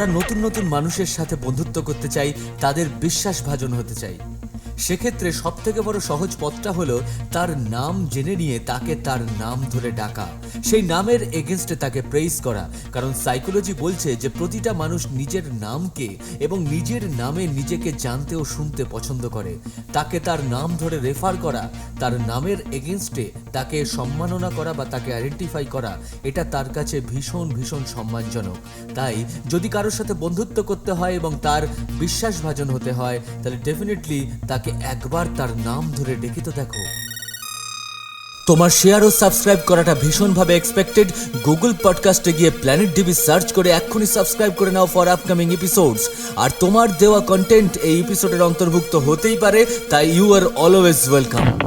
আমরা নতুন নতুন মানুষের সাথে বন্ধুত্ব করতে চাই তাদের বিশ্বাসভাজন হতে চাই। সেক্ষেত্রে সব থেকে বড় সহজ পথটা হলো তার নাম জেনে নিয়ে তাকে তার নাম ধরে ডাকা। সেই নামের এগেনস্টে তাকে প্রেইজ করা। কারণ সাইকোলজি বলছে যে প্রতিটা মানুষ নিজের নামকে এবং নিজের নামে নিজেকে জানতে ও শুনতে পছন্দ করে। তাকে তার নাম ধরে রেফার করা, তার নামের এগেনস্টে তাকে সম্মাননা করা বা তাকে আইডেন্টিফাই করা, এটা তার কাছে ভীষণ ভীষণ সম্মানজনক। তাই যদি কারোর সাথে বন্ধুত্ব করতে হয় এবং তার বিশ্বাসভাজন হতে হয়, তাহলে ডেফিনেটলি তাকে একবার তার নাম ধরে ডেকে তো দেখো। তোমার শেয়ার ও সাবস্ক্রাইব করাটা ভীষণভাবে এক্সপেক্টেড গুগল পডকাস্টে গিয়ে প্ল্যানেট ডিবি সার্চ করে এক্ষুনি সাবস্ক্রাইব করে নাও ফর আপকামিং এপিসোডস আর তোমার দেওয়া কন্টেন্ট এই এপিসোডের অন্তর্ভুক্ত হতেই পারে, তাই ইউ আর অলওয়েজ ওয়েলকাম